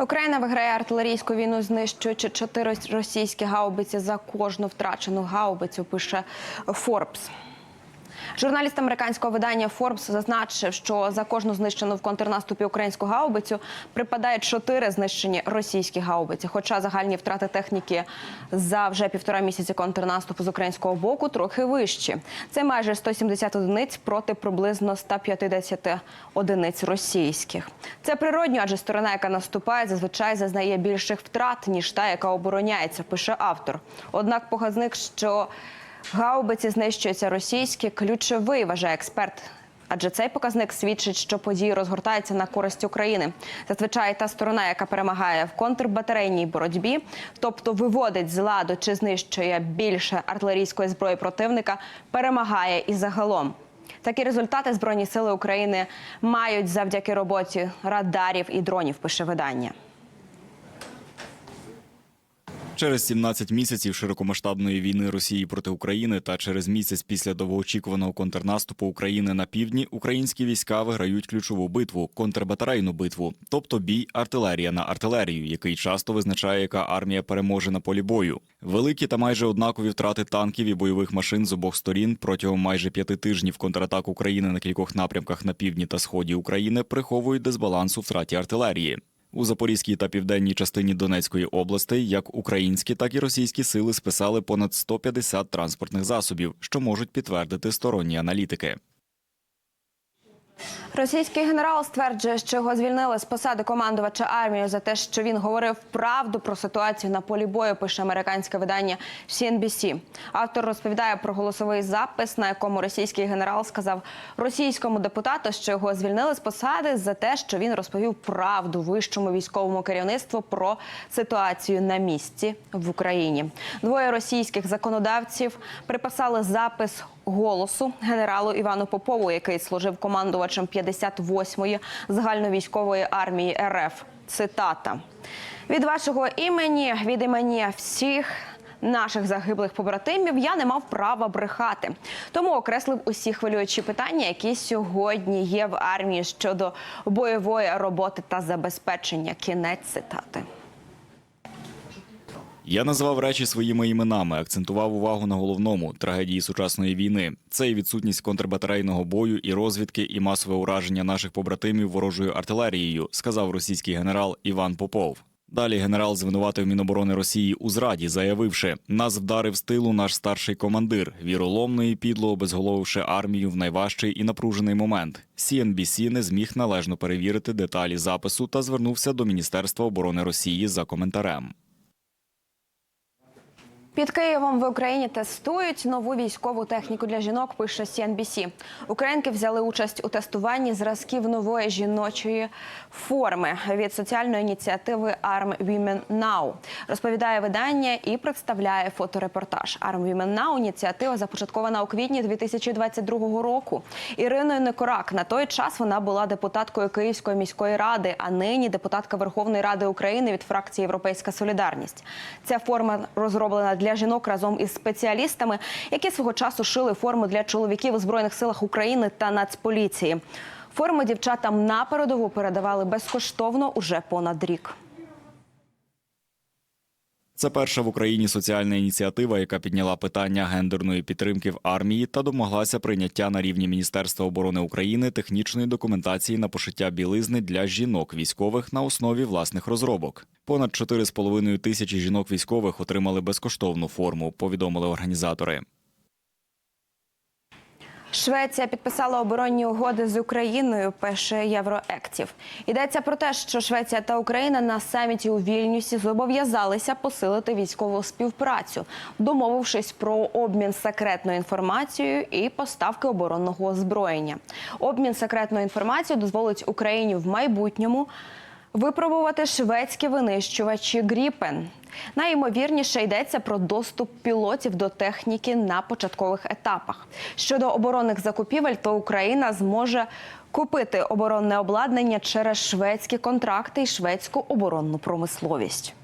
Україна виграє артилерійську війну, знищуючи чотири російські гаубиці за кожну втрачену гаубицю. Пише Форбс. Журналіст американського видання Forbes зазначив, що за кожну знищену в контрнаступі українську гаубицю припадає чотири знищені російські гаубиці. Хоча загальні втрати техніки за вже півтора місяці контрнаступу з українського боку трохи вищі. Це майже 170 одиниць проти приблизно 150 одиниць російських. Це природньо, адже сторона, яка наступає, зазвичай зазнає більших втрат ніж та, яка обороняється. Пише автор. Однак показник, що Гаубиці знищуються російські. Ключовий вважає експерт. Адже цей показник свідчить, що події розгортаються на користь України. Зазвичай та сторона, яка перемагає в контрбатарейній боротьбі, тобто виводить з ладу чи знищує більше артилерійської зброї противника, перемагає і загалом. Такі результати Збройні сили України мають завдяки роботі радарів і дронів. Пише видання. Через 17 місяців широкомасштабної війни Росії проти України та через місяць після довгоочікуваного контрнаступу України на півдні українські війська виграють ключову битву контрбатарейну битву, тобто бій артилерія на артилерію, який часто визначає, яка армія переможе на полі бою. Великі та майже однакові втрати танків і бойових машин з обох сторін протягом майже п'яти тижнів контратак України на кількох напрямках на півдні та сході України приховують дисбаланс у втраті артилерії. У Запорізькій та південній частині Донецької області як українські, так і російські сили списали понад 150 транспортних засобів, що можуть підтвердити сторонні аналітики. Російський генерал стверджує, що його звільнили з посади командувача армією за те, що він говорив правду про ситуацію на полі бою. Пише американське видання CNBC. Автор розповідає про голосовий запис, на якому російський генерал сказав російському депутату, що його звільнили з посади за те, що він розповів правду вищому військовому керівництву про ситуацію на місці в Україні. Двоє російських законодавців приписали запис голосу генералу Івану Попову, який служив командувачем 58-ї загальновійськової армії РФ. Цитата від вашого імені, від імені всіх. Наших загиблих побратимів я не мав права брехати, тому окреслив усі хвилюючі питання, які сьогодні є в армії щодо бойової роботи та забезпечення. Кінець цитати. Я назвав речі своїми іменами, акцентував увагу на головному трагедії сучасної війни. Це і відсутність контрбатарейного бою, і розвідки, і масове ураження наших побратимів ворожою артилерією, сказав російський генерал Іван Попов. Далі генерал звинуватив Міноборони Росії у зраді, заявивши, нас вдарив з тилу наш старший командир, віроломно і підло обезголовивши армію в найважчий і напружений момент. CNBC не зміг належно перевірити деталі запису та звернувся до Міністерства оборони Росії за коментарем. Під Києвом в Україні тестують нову військову техніку для жінок. Пише CNBC. Українки взяли участь у тестуванні зразків нової жіночої форми від соціальної ініціативи Arm Women Now. Розповідає видання і представляє фоторепортаж. Arm Women Now – ініціатива започаткована у квітні 2022 року. Іриною Некорак на той час вона була депутаткою Київської міської ради, а нині депутатка Верховної Ради України від фракції Європейська Солідарність. Ця форма розроблена для жінок разом із спеціалістами, які свого часу шили форму для чоловіків у збройних силах України та Нацполіції. Форми дівчатам на передову передавали безкоштовно уже понад рік. Це перша в Україні соціальна ініціатива, яка підняла питання гендерної підтримки в армії та домоглася прийняття на рівні Міністерства оборони України технічної документації на пошиття білизни для жінок військових на основі власних розробок. Понад 4,5 тисячі жінок військових отримали безкоштовну форму. Повідомили організатори. Швеція підписала оборонні угоди з Україною. Пише Євроектів. Йдеться про те, що Швеція та Україна на саміті у Вільнюсі зобов'язалися посилити військову співпрацю, домовившись про обмін секретною інформацією і поставки оборонного озброєння. Обмін секретною інформацією дозволить Україні в майбутньому. Випробувати шведські винищувачі Гріпен. Найімовірніше йдеться про доступ пілотів до техніки на початкових етапах. Щодо оборонних закупівель, то Україна зможе купити оборонне обладнання через шведські контракти і шведську оборонну промисловість.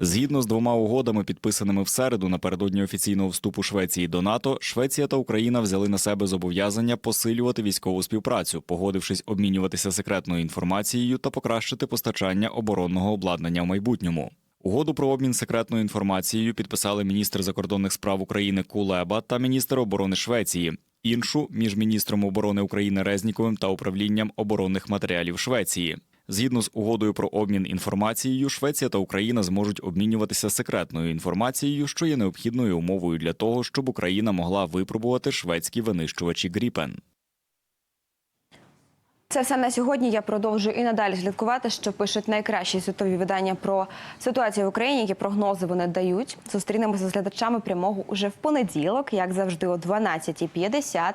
Згідно з двома угодами, підписаними в середу напередодні офіційного вступу Швеції до НАТО, Швеція та Україна взяли на себе зобов'язання посилювати військову співпрацю, погодившись обмінюватися секретною інформацією та покращити постачання оборонного обладнання в майбутньому. Угоду про обмін секретною інформацією підписали міністр закордонних справ України Кулеба та міністр оборони Швеції. Іншу між міністром оборони України Резніковим та управлінням оборонних матеріалів Швеції. Згідно з угодою про обмін інформацією, Швеція та Україна зможуть обмінюватися секретною інформацією, що є необхідною умовою для того, щоб Україна могла випробувати шведські винищувачі Гріпен. Це все на сьогодні. Я продовжую і надалі слідкувати, що пишуть найкращі світові видання про ситуацію в Україні, які прогнози вони дають. Зустрінемося з глядачами прямого уже в понеділок, як завжди, о 12.50.